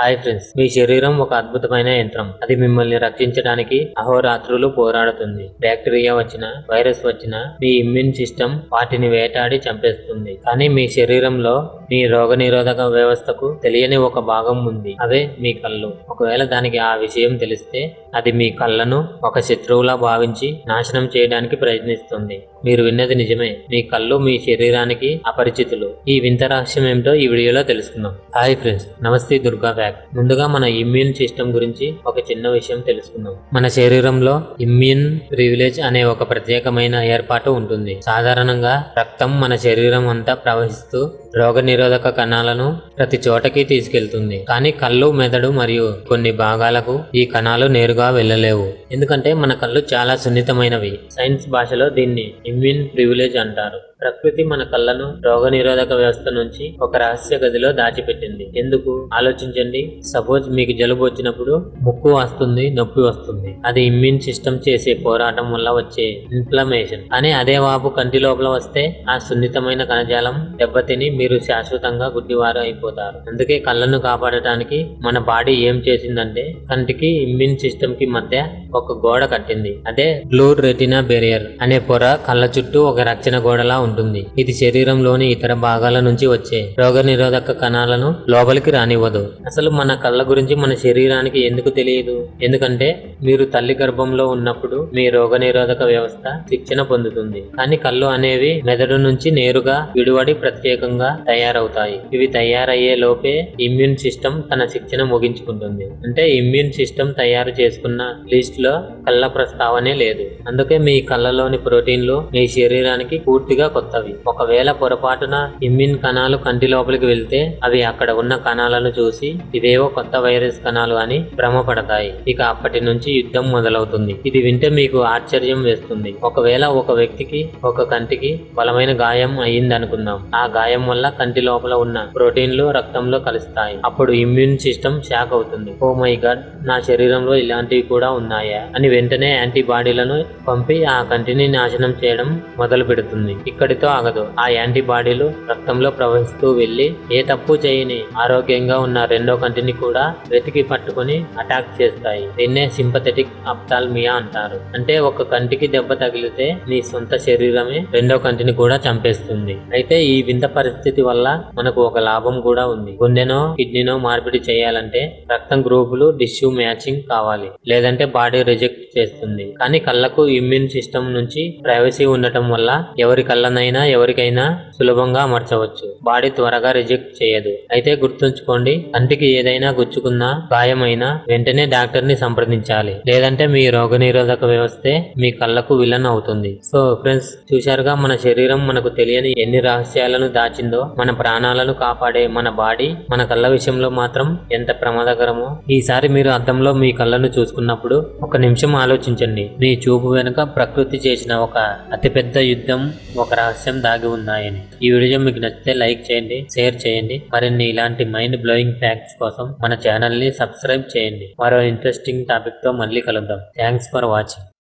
Hi friends మీ శరీరం ఒక అద్భుతమైన యంత్రం. అది మిమ్మల్ని రక్షించడానికి అహోరాత్రులు పోరాడుతుంది. బ్యాక్టీరియా వచ్చిన వైరస్ వచ్చిన మీ ఇమ్యూన్ సిస్టమ్ వాటిని వేటాడి చంపేస్తుంది. కానీ మీ శరీరంలో మీ రోగనిరోధక వ్యవస్థకు తెలియని ఒక భాగం ఉంది. అవే మీ కళ్ళు. ఒకవేళ దానికి ఆ విషయం తెలిస్తే అది మీ కళ్ళను ఒక శత్రువులా భావించి నాశనం చేయడానికి ప్రయత్నిస్తుంది. మీరు విన్నది నిజమే. మీ కళ్ళు మీ శరీరానికి అపరిచితులు. ఈ వింత రహస్యం ఏమిటో ఈ వీడియోలో తెలుసుకుందాం. Hi friends. నమస్తే దుర్గా ఫ్యాక్ట్ ముందుగా మన ఇమ్యూన్ సిస్టమ్ గురించి ఒక చిన్న విషయం తెలుసుకుందాం. మన శరీరంలో ఇమ్యూన్ ప్రివిలేజ్ అనే ఒక ప్రత్యేకమైన ఏర్పాటు ఉంటుంది. సాధారణంగా రక్తం మన శరీరం అంతా ప్రవహిస్తూ రోగ నిరోధక కణాలను ప్రతి చోటకి తీసుకెళ్తుంది. కానీ కళ్ళు మెదడు మరియు కొన్ని భాగాలకు ఈ కణాలు నేరుగా వెళ్ళలేవు. ఎందుకంటే మన కళ్ళు చాలా సున్నితమైనవి. సైన్స్ భాషలో దీన్ని ఇమ్యూన్ ప్రివిలేజ్ అంటారు. ప్రకృతి మన కళ్ళను రోగ నిరోధక వ్యవస్థ నుంచి ఒక రహస్య గదిలో దాచిపెట్టింది. ఎందుకు? ఆలోచించండి. సపోజ్ మీకు జలుబు వచ్చినప్పుడు ముక్కు వస్తుంది నొప్పి వస్తుంది. అది ఇమ్యూన్ సిస్టమ్ చేసే పోరాటం వల్ల వచ్చే ఇన్ఫ్లమేషన్. కానీ అదే వాపు కంటి లోపల వస్తే ఆ సున్నితమైన కణజాలం దెబ్బతిని మీరు శాశ్వతంగా గుడ్డివారు అయిపోతారు. అందుకే కళ్ళను కాపాడటానికి మన బాడీ ఏం చేసిందంటే కంటికి ఇమ్యూన్ సిస్టమ్కి మధ్య ఒక గోడ కట్టింది. అదే బ్లూ రెటినా బెరియర్ అనే పొర కళ్ళ చుట్టూ ఒక రక్షణ గోడలా ఉంటుంది. ఇది శరీరంలోని ఇతర భాగాల నుంచి వచ్చే రోగ నిరోధక కణాలను లోపలికి రానివ్వదు. అసలు మన కళ్ళ గురించి మన శరీరానికి ఎందుకు తెలియదు? ఎందుకంటే మీరు తల్లి గర్భంలో ఉన్నప్పుడు మీ రోగ నిరోధక వ్యవస్థ శిక్షణ పొందుతుంది. కానీ కళ్ళు అనేవి మెదడు నుంచి నేరుగా విడివడి ప్రత్యేకంగా తయారవుతాయి. ఇవి తయారయ్యే లోపే ఇమ్యూన్ సిస్టమ్ తన శిక్షణ ముగించుకుంటుంది. అంటే ఇమ్యూన్ సిస్టమ్ తయారు చేసుకున్న లిస్ట్ లో కళ్ళ ప్రస్తావనే లేదు. అందుకే మీ కళ్ళలోని ప్రోటీన్లు మీ శరీరానికి పూర్తిగా కొత్తవి. ఒకవేళ పొరపాటున ఇమ్యూన్ కణాలు కంటి లోపలికి వెళ్తే అవి అక్కడ ఉన్న కణాలను చూసి ఇవేవో కొత్త వైరస్ కణాలు అని భ్రమపడతాయి. ఇక అప్పటి నుంచి యుద్ధం మొదలవుతుంది. ఇది వింటే మీకు ఆశ్చర్యం వేస్తుంది. ఒకవేళ ఒక వ్యక్తికి ఒక కంటికి బలమైన గాయం అయ్యింది అనుకుందాం ఆ గాయం వల్ల కంటి లోపల ఉన్న ప్రోటీన్లు రక్తంలో కలుస్తాయి. అప్పుడు ఇమ్యూన్ సిస్టమ్ షాక్ అవుతుంది. ఓ మై గాడ్ నా శరీరంలో ఇలాంటివి కూడా ఉన్నాయి. అని వెంటనే యాంటీబాడీలను పంపి ఆ కంటిని నాశనం చేయడం మొదలు పెడుతుంది ఇక్కడితో ఆగదు. ఆ యాంటీబాడీలు రక్తంలో ప్రవహిస్తూ వెళ్ళి ఏ తప్పు చేయని ఆరోగ్యంగా ఉన్న రెండో కంటిని కూడా వెతికి పట్టుకొని అటాక్ చేస్తాయి. దీన్నే సింపథెటిక్ అప్తాల్మియా అంటారు. అంటే ఒక కంటికి దెబ్బ తగిలితే మీ సొంత శరీరమే రెండో కంటిని కూడా చంపేస్తుంది. అయితే ఈ వింత పరిస్థితి వల్ల మనకు ఒక లాభం కూడా ఉంది. గుండెనో కిడ్నీనో మార్పిడి చేయాలంటే రక్తం గ్రూపులు డిష్యూ మ్యాచింగ్ కావాలి. లేదంటే బాడీ రిజెక్ట్ చేస్తుంది. కానీ కళ్ళకు ఇమ్యూన్ సిస్టమ్ నుంచి ప్రైవసీ ఉండటం వల్ల ఎవరి కళ్ళనైనా ఎవరికైనా సులభంగా అమర్చవచ్చు. బాడీ త్వరగా రిజెక్ట్ చేయదు. అయితే గుర్తుంచుకోండి కంటికి ఏదైనా గుచ్చుకున్నా గాయమైనా వెంటనే డాక్టర్ని సంప్రదించాలి. లేదంటే మీ రోగనిరోధక వ్యవస్థే మీ కళ్ళకు విలన్ అవుతుంది. సో ఫ్రెండ్స్ చూశారుగా మన శరీరం మనకు తెలియని ఎన్ని రహస్యాలను దాచిందో మన ప్రాణాలను కాపాడే మన బాడీ మన కళ్ళ విషయంలో మాత్రం ఎంత ప్రమాదకరమో ఈసారి మీరు అద్దంలో మీ కళ్ళను చూసుకున్నప్పుడు ఒక నిమిషం ఆలోచించండి. మీ చూపు వెనుక ప్రకృతి చేసిన ఒక అతిపెద్ద యుద్ధం ఒక రహస్యం దాగి ఉన్నాయని. ఈ వీడియో మీకు నచ్చితే లైక్ చేయండి షేర్ చేయండి. మరిన్ని ఇలాంటి మైండ్ బ్లోయింగ్ ఫ్యాక్ట్స్ కోసం మన ఛానల్ని సబ్స్క్రైబ్ చేయండి. మరో ఇంట్రెస్టింగ్ టాపిక్తో మళ్ళీ కలుద్దాం. Thanks for watching.